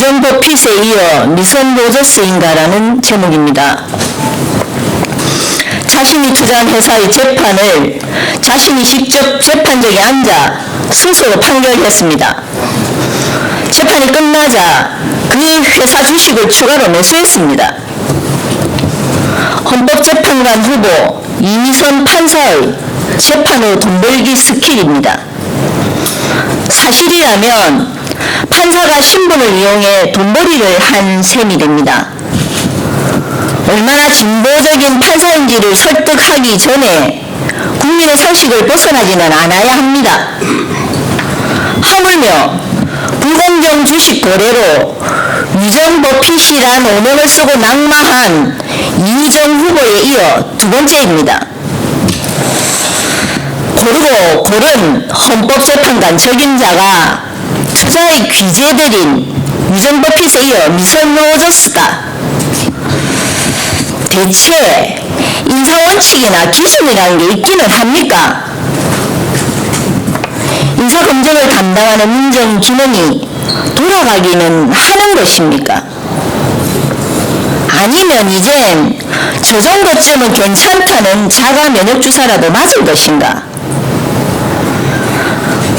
유정버핏에 이어 미선 로저스인가라는 제목입니다. 자신이 투자한 회사의 재판을 자신이 직접 재판정에 앉아 스스로 판결했습니다. 재판이 끝나자 그 회사 주식을 추가로 매수했습니다. 헌법재판관 후보 이미선 판사의 재판 후돈 벌기 스킬입니다. 사실이라면 판사가 신분을 이용해 돈벌이를 한 셈이 됩니다. 얼마나 진보적인 판사인지를 설득하기 전에 국민의 상식을 벗어나지는 않아야 합니다. 하물며 불공정 주식 거래로 유정 버핏이란 오명을 쓰고 낙마한 이정 후보에 이어 두 번째입니다. 고르고 고른 헌법재판관 적임자가 투자의 귀재들인 유정 버핏에 이어 미선 로저스다. 대체 인사원칙이나 기준이라는 게 있기는 합니까? 인사검증을 담당하는 민정기능이 돌아가기는 하는 것입니까? 아니면 이젠 저 정도쯤은 괜찮다는 자가 면역 주사라도 맞을 것인가?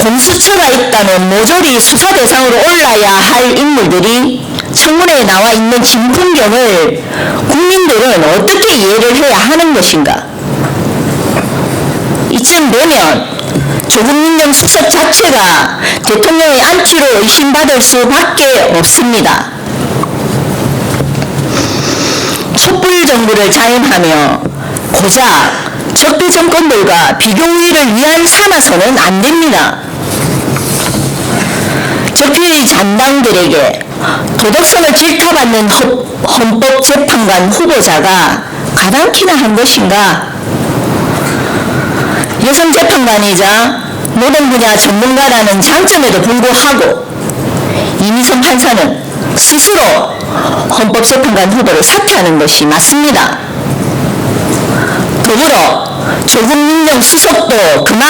공수처가 있다면 모조리 수사 대상으로 올라야 할 인물들이 청문회에 나와 있는 진풍경을 국민들은 어떻게 이해를 해야 하는 것인가? 이쯤 되면 조국 민정 수첩 자체가 대통령의 안치로 의심받을 수밖에 없습니다. 촛불 정부를 자임하며 고작 적대 정권들과 비교 우위를 위한 삼아서는 안 됩니다. 적폐의 잔당들에게 도덕성을 질타받는 헌- 헌법재판관 후보자가 가당키나 한 것인가? 여성 재판관이자 모든 분야 전문가라는 장점에도 불구하고 이미선 판사는 스스로 헌법재판관 후보를 사퇴하는 것이 맞습니다. 더불어 조국 민정 수석도 그만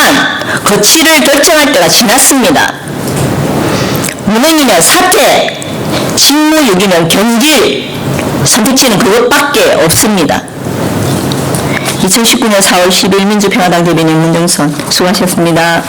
거취를 결정할 때가 지났습니다. 무능이면 사퇴, 직무유기면 경질, 선택지는 그것밖에 없습니다. 2019년 4월 10일 민주평화당 대변인 문정선 수고하셨습니다.